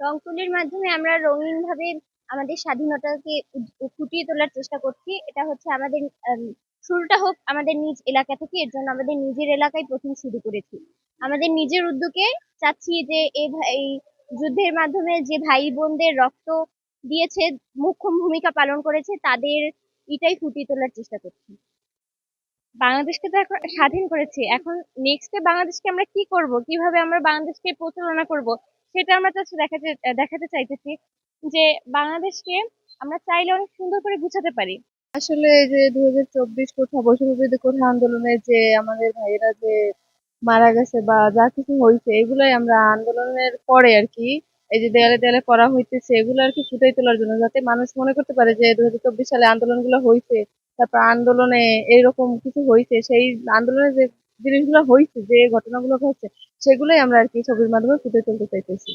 রংতুলির মাধ্যমে আমরা রঙিনভাবে আমাদের স্বাধীনতাকে ফুটিয়ে তোলার চেষ্টা করছি। এটা হচ্ছে আমাদের শুরুটা হোক আমাদের নিজ এলাকা থেকে, এর জন্য আমাদের নিজের এলাকায় প্রথম শুরু করেছি। আমাদের নিজের উদ্যোগে চাচ্ছি যে এই যুদ্ধের মাধ্যমে যে ভাই বোনদের রক্ত দিয়েছে মুখ্য ভূমিকা পালন করেছে, তাদের এটাই ফুটিয়ে তোলার চেষ্টা করছি। বাংলাদেশকে তো এখন স্বাধীন করেছি। এখন নেক্সটে বাংলাদেশকে আমরা কি করব? কীভাবে আমরা বাংলাদেশকে প্রচারণা করব? সেটা আমরা দেখাতে দেখাতে চাইতেছি যে বাংলাদেশকে আমরা চাইলে অনেক সুন্দর করে গুছাতে পারি। আসলে এই যে দু হাজার চব্বিশ কোঠা বৈষম্য বিরোধী কোঠা আন্দোলনে যে আমাদের ভাইয়েরা যে মারা গেছে বা যা কিছু হয়েছে, এগুলাই আমরা আন্দোলনের পরে আর কি, এই যে দেয়ালে দেয়ালে করা হইতেছে, এগুলো আর কি ফুটাই তোলার জন্য, যাতে মানুষ মনে করতে পারে যে দু হাজার চব্বিশ সালে আন্দোলনগুলো হয়েছে তারপর আন্দোলনে এরকম কিছু হয়েছে সেই আন্দোলনে যে জিনিসগুলো হয়েছে যে ঘটনাগুলো সেগুলোই আমরা আর কি ছবির মাধ্যমে ফুটে তুলতে চাইতেছি।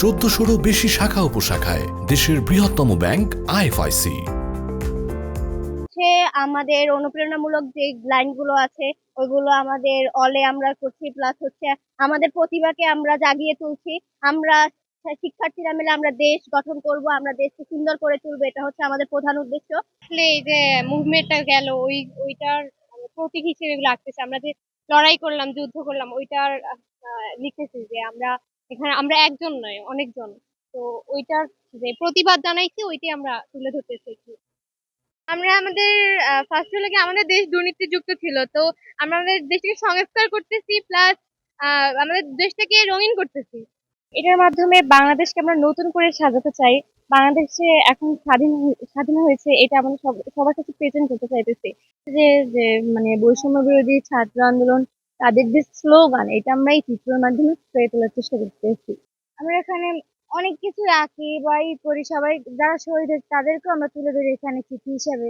চোদ্দশোরও বেশি শাখা উপশাখায় দেশের বৃহত্তম ব্যাংক আইএফআইসি। হচ্ছে আমাদের অনুপ্রেরণামূলক যে লাইনগুলো আছে ওইগুলো আমাদের অলে আমরা করছি প্লাস হচ্ছে আমাদের প্রতিভাকে আমরা জাগিয়ে তুলছি। আমরা শিক্ষার্থীরা মিলে আমরা দেশ গঠন করব আমরা দেশকে সুন্দর করে তুলবো এটা হচ্ছে আমাদের প্রধান উদ্দেশ্য। আসলে এই যে মুভমেন্টটা গেল ওই ওইটার প্রতীক হিসেবে এগুলো আঁকতেছে। আমরা যে লড়াই করলাম যুদ্ধ করলাম ওইটার আহ, লিখতেছি যে আমরা এখানে আমরা একজন নয় অনেকজন। তো ওইটার যে প্রতিবাদ জানাইছি ওইটাই আমরা তুলে ধরতে ধরতেছি আমরা আমাদের ফার্স্ট হলো কি আমাদের দেশ দুর্নীতিযুক্ত ছিল তো আমরা আমাদের দেশটাকে সংস্কার করতেছি প্লাস আমাদের দেশটাকে রঙিন করতেছি। এটার মাধ্যমে বাংলাদেশকে আমরা নতুন করে সাজাতে চাই। বাংলাদেশে এখন স্বাধীন স্বাধীন হয়েছে, এটা আমাদের সবার কাছে প্রেজেন্ট করতে চাইতেছি। যে যে মানে বৈষম্য বিরোধী ছাত্র আন্দোলন, তাদের যে স্লোগান এটা আমরা এই চিত্রের মাধ্যমে ফুটিয়ে তোলার চেষ্টা করতেছি। আমরা এখানে অনেক কিছু আঁকি বা ই করি সবাই যারা শহীদ হয়েছে, তাদেরকেও আমরা তুলে ধরি এখানে চিঠি হিসাবে।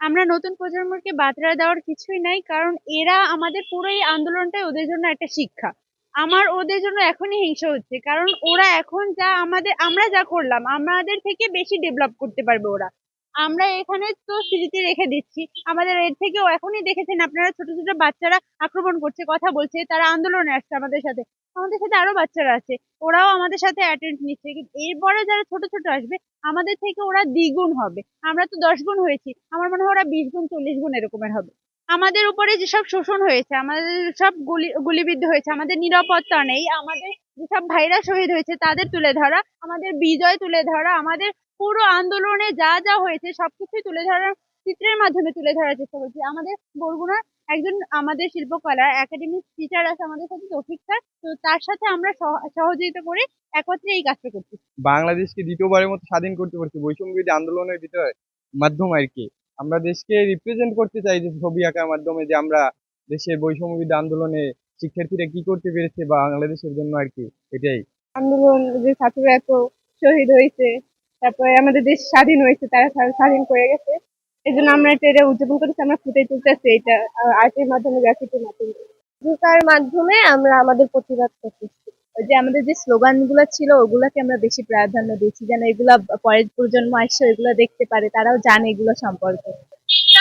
আমরা নতুন প্রজন্মকে বার্তা দেওয়ার কিছুই নাই, কারণ এরা আমাদের পুরো এই আন্দোলনটাই ওদের জন্য একটা শিক্ষা। আমার ওদের জন্য এখনই হিংসা হচ্ছে, কারণ ওরা এখন যা আমাদের, আমরা যা করলাম, আমাদের থেকে বেশি ডেভেলপ করতে পারবে ওরা। আমরা এখানে তো স্মৃতি রেখে দিচ্ছি, আমাদের এর থেকেও এখনই দেখেছেন আপনারা ছোট ছোট বাচ্চারা আক্রমণ করছে, কথা বলছে, তারা আন্দোলনে আসছে আমাদের সাথে। আমাদের সাথে আরও বাচ্চারা আছে, ওরাও আমাদের সাথে অ্যাটেন্ড নিচ্ছে, কিন্তু এরপরে যারা ছোট ছোট আসবে, আমাদের থেকে ওরা দ্বিগুণ হবে। আমরা তো দশ গুণ হয়েছি, আমার মনে হয় ওরা বিশ গুণ, চল্লিশ গুণ এরকমের হবে। আমাদের উপরে যেসব শোষণ হয়েছে, আমাদের সব গুলি, গুলিবিদ্ধ হয়েছে, আমাদের নিরাপত্তা নেই, আমাদের যেসব ভাইরা শহীদ হয়েছে তাদের তুলে ধরা, আমাদের বিজয় তুলে ধরা, আমাদের পুরো আন্দোলনে যা যা হয়েছে সবকিছুই তুলে ধরার চিত্রের মাধ্যমে তুলে ধরার চেষ্টা করছি। আমাদের বরগুনার একজন আমাদের শিল্পকলা একাডেমিক টিচার আছে আমাদের সাথে তৌফিক স্যার, তো তার সাথে আমরা সহ- সহযোগিতা করে একত্রে এই কাজটা করছি। বাংলাদেশকে দ্বিতীয়বারের মতো স্বাধীন করতে পারছি বৈষম্য বিরোধী আন্দোলনের ভিতরে মাধ্যম আর কি। আমরা দেশকে রিপ্রেজেন্ট করতে চাই যে ছবি আঁকার মাধ্যমে যে আমরা দেশের বৈষম্য আন্দোলনে শিক্ষার্থীরা কি করতে পেরেছে বা বাংলাদেশের জন্য আর কি এটাই। আন্দোলন যে ছাত্ররা এত শহীদ হয়েছে তারপরে আমাদের দেশ স্বাধীন হয়েছে তারা স্বাধীন করে গেছে। এই জন্য আমরা এটা এটা উদযাপন করতেছি আমরা ফুটে তুলতেছি এটা আর্টের মাধ্যমে গ্রাফিকের মাধ্যমে। ঢোকার মাধ্যমে আমরা আমাদের প্রতিবাদ করতেছি। যে আমাদের যে স্লোগানগুলো ছিল, ওগুলাকে আমরা বেশি প্রাধান্য দিচ্ছি যেন এগুলা পরের প্রজন্ম আসছে এগুলো দেখতে পারে, তারাও জানে এগুলো সম্পর্কে।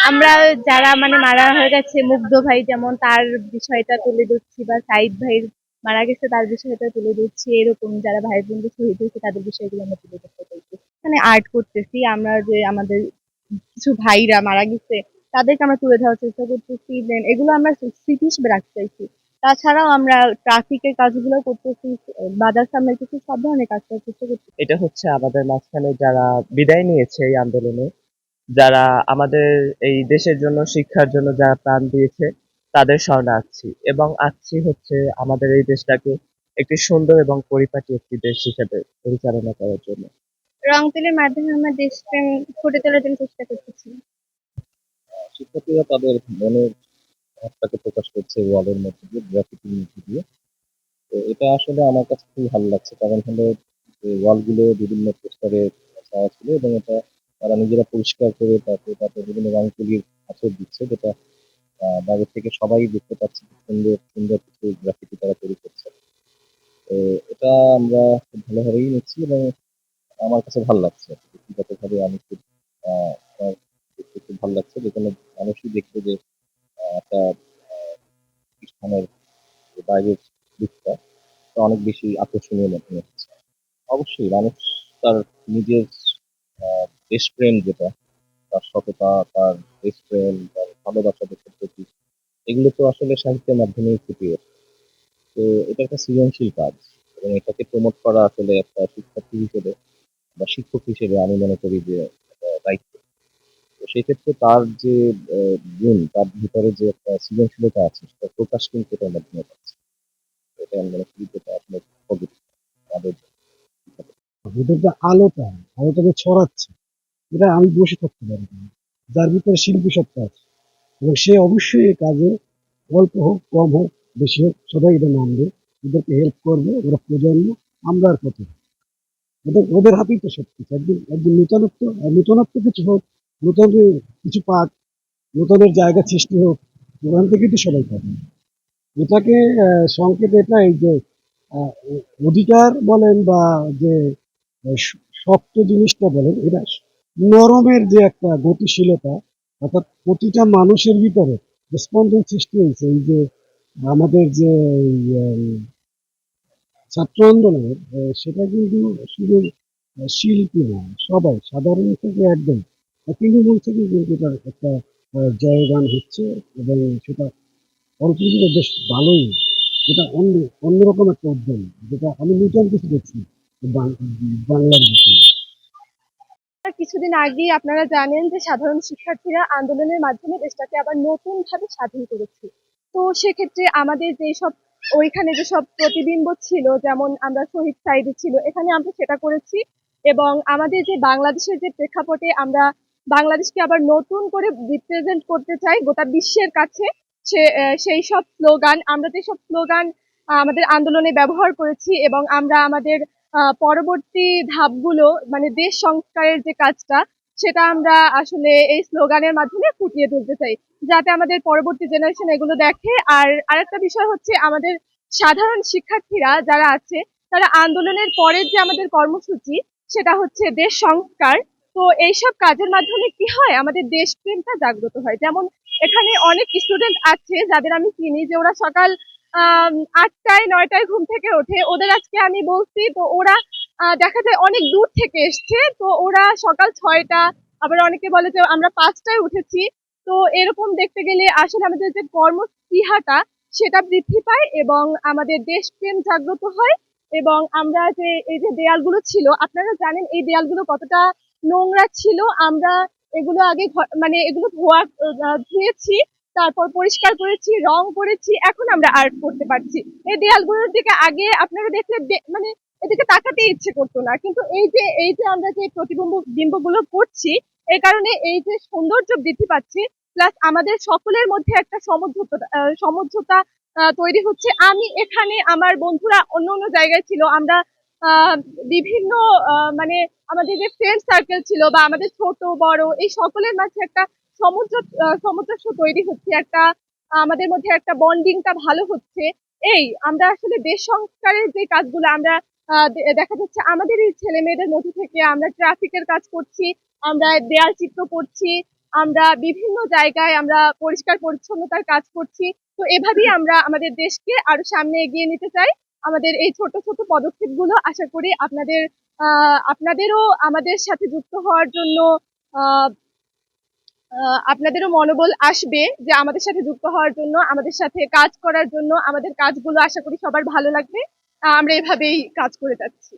আমরা যারা মানে মারা হয়ে গেছে, মুগ্ধ ভাই যেমন তার বিষয়টা তুলে ধরছি বা সাইদ ভাইয়ের মারা গেছে, তার বিষয়টা তুলে ধরছি। এরকম যারা ভাই বোনদের শহীদ হয়েছে, তাদের বিষয়গুলো আমরা তুলে ধরতে চাইছি। মানে আর্ট করতেছি, আমরা যে আমাদের কিছু ভাইরা মারা গেছে, তাদেরকে আমরা তুলে ধরার চেষ্টা করতেছি। দেন এগুলো আমরা স্মৃতি হিসেবে রাখতে চাইছি। তাছাড়াও আমরা ট্রাফিকের কাজগুলো করতেছি বাজার সামনে কিছু সব ধরনের কাজ করার চেষ্টা করছি এটা হচ্ছে আমাদের মাঝখানে যারা বিদায় নিয়েছে এই আন্দোলনে যারা আমাদের এই দেশের জন্য শিক্ষার জন্য যারা প্রাণ দিয়েছে তাদের স্মরণে আছি এবং আছি হচ্ছে আমাদের এই দেশটাকে একটি সুন্দর এবং পরিপাটি একটি দেশ হিসেবে পরিচালনা করার জন্য। রং তুলির মাধ্যমে আমরা দেশপ্রেম ফুটে তোলার জন্য চেষ্টা করতেছি। শিক্ষার্থীরা তাদের মনের ভাবটাকে প্রকাশ করছে ওয়ালের মধ্যে দিয়ে গ্রাফিটির মধ্যে দিয়ে। তো এটা আসলে আমার কাছে খুবই ভালো লাগছে, কারণ হলো যে ওয়ালগুলো বিভিন্ন পোস্টারে ছাওয়া ছিল এবং এটা তারা নিজেরা পরিষ্কার করে তারপরে তারপরে বিভিন্ন রং তুলির আচর দিচ্ছে, যেটা বাইরে থেকে সবাই দেখতে পাচ্ছে সুন্দর সুন্দর কিছু গ্রাফিটি তারা তৈরি করছে। তো এটা আমরা খুব ভালোভাবেই নিচ্ছি এবং আমার কাছে ভালো লাগছে। ব্যক্তিগতভাবে আমি খুব খুব ভালো লাগছে যে কোনো মানুষই দেখবে যে একটা প্রতিষ্ঠানের বাইরের দিকটা অনেক বেশি আকর্ষণীয় মনে হচ্ছে অবশ্যই মানুষ তার নিজের দেশপ্রেম যেটা, তার সততা, তার দেশপ্রেম তার ভালোবাসা দেশের প্রতি, এগুলো তো আসলে সাহিত্যের মাধ্যমেই ফুটে ওঠে। তো এটা একটা সৃজনশীল কাজ এবং এটাকে প্রমোট করা আসলে একটা শিক্ষার্থী হিসেবে বা শিক্ষক হিসেবে আমি মনে করি যে দায়িত্ব সেক্ষেত্রে তার যে গুণ, তার ভিতরে যে একটা সৃজনশীলতা আছে, সেটা প্রকাশ কিন্তু এটার মাধ্যমে পাচ্ছে এটা আমি মনে করি যেটা আসলে আমাদের ওদের যে আলোটা, আলোটাকে ছড়াচ্ছে। এটা আমি বসে থাকতে পারি যার ভিতরে শিল্পী সত্তা আছে। এবং সে অবশ্যই এই কাজে অল্প হোক, কম হোক, বেশি হোক, সবাই এটা নামবে ওদেরকে হেল্প করবে, ওরা প্রজন্ম, আমরা আর কত। ওদের ওদের হাতেই তো কিছু একদিন একদিন নূতনত্ব নূতনত্ব কিছু হোক নূতন কিছু পাক নতুনের জায়গা সৃষ্টি হোক, ওখান থেকে তো সবাই পাবে। এটাকে সংকেত এটাই যে অধিকার বলেন বা যে শক্ত জিনিসটা বলেন, এটা নরমের যে একটা গতিশীলতা, অর্থাৎ প্রতিটা মানুষের ভিতরে স্পন্দন সৃষ্টি হয়েছে, এই যে আমাদের যে ছাত্র আন্দোলনের সেটা কিন্তু শুধু শিল্পী নয়, সবাই সাধারণ থেকে একদম তৃণমূল থেকে কিন্তু এটা একটা জয়গান হচ্ছে এবং সেটা অল্প দিনে বেশ ভালোই এটা অন্য অন্যরকম একটা উদ্যম, যেটা আমি নূতন কিছু দেখছি বাংলার বিষয়ে। কিছুদিন আগেই আপনারা জানেন যে সাধারণ শিক্ষার্থীরা আন্দোলনের মাধ্যমে দেশটাকে আবার নতুন ভাবে স্বাধীন করেছে। তো সেক্ষেত্রে আমাদের যে সব, ওইখানে যে সব প্রতিবিম্ব ছিল, যেমন আমরা শহীদ সাইডে ছিল, এখানে আমরা সেটা করেছি এবং আমাদের যে বাংলাদেশের যে প্রেক্ষাপটে আমরা বাংলাদেশকে আবার নতুন করে রিপ্রেজেন্ট করতে চাই গোটা বিশ্বের কাছে। সে সেই সব স্লোগান আমরা যে সব স্লোগান আমাদের আন্দোলনে ব্যবহার করেছি এবং আমরা আমাদের পরবর্তী ধাপগুলো মানে দেশ সংস্কারের যে কাজটা, সেটা আমরা আসলে এই স্লোগানের মাধ্যমে ফুটিয়ে তুলতে চাই। যাতে আমাদের পরবর্তী জেনারেশন এগুলো দেখে। আর আরেকটা বিষয় হচ্ছে আমাদের সাধারণ শিক্ষার্থীরা যারা আছে, তারা আন্দোলনের পরের যে আমাদের কর্মসূচি, সেটা হচ্ছে দেশ সংস্কার। তো এইসব কাজের মাধ্যমে কি হয়? আমাদের দেশপ্রেমটা জাগ্রত হয়। যেমন এখানে অনেক স্টুডেন্ট আছে যাদের আমি চিনি যে ওরা সকাল আটটায়, নয়টায় ঘুম থেকে ওঠে। ওদের আজকে আমি বলছি, তো ওরা দেখা যায় অনেক দূর থেকে এসছে। তো ওরা সকাল ছয়টা, আবার অনেকে বলে যে আমরা পাঁচটায় উঠেছি। তো এরকম দেখতে গেলে আসলে আমাদের যে কর্মস্পৃহাটা সেটা বৃদ্ধি পায় এবং আমাদের দেশপ্রেম জাগ্রত হয়। এবং আমরা যে, এই যে দেয়ালগুলো ছিল, আপনারা জানেন এই দেয়ালগুলো কতটা নোংরা ছিল, আমরা এগুলো আগে মানে এগুলো ধোয়া ধুয়েছি, তারপর পরিষ্কার করেছি, রং করেছি, এখন আমরা আর্ট করতে পারছি। এই দেয়ালগুলোর দিকে আগে আপনারা দেখলে মানে এদিকে তাকাতে ইচ্ছে করতো না। কিন্তু এই যে এই যে আমরা যে প্রতিবিম্ব, বিম্বগুলো করছি এই কারণে এই যে সৌন্দর্য বৃদ্ধি পাচ্ছে, প্লাস আমাদের সকলের মধ্যে একটা সমঝোতা সমঝোতা তৈরি হচ্ছে। আমি এখানে, আমার বন্ধুরা অন্য অন্য জায়গায় ছিল, আমরা বিভিন্ন মানে আমাদের যে ফ্রেন্ড সার্কেল ছিল বা আমাদের ছোট, বড়, এই সকলের মাঝে একটা সমুদ্র সামঞ্জস্য তৈরি হচ্ছে, একটা, আমাদের মধ্যে একটা বন্ডিংটা ভালো হচ্ছে। এই, আমরা আসলে দেশ সংস্কারের যে কাজগুলো আমরা দেখা যাচ্ছে আমাদের এই ছেলে মেয়েদের মধ্যে থেকে আমরা ট্রাফিকের কাজ করছি, আমরা দেয়াল চিত্র করছি, আমরা বিভিন্ন জায়গায় আমরা পরিষ্কার পরিচ্ছন্নতার কাজ করছি। তো এভাবেই আমরা আমাদের দেশকে আরও সামনে এগিয়ে নিতে চাই। আমাদের এই ছোট ছোট পদক্ষেপগুলো আশা করি আপনাদের আপনাদেরও আমাদের সাথে যুক্ত হওয়ার জন্য আপনাদেরও মনোবল আসবে যে আমাদের সাথে যুক্ত হওয়ার জন্য, আমাদের সাথে কাজ করার জন্য আমাদের কাজগুলো আশা করি সবার ভালো লাগবে। আমরা এভাবেই কাজ করে যাচ্ছি।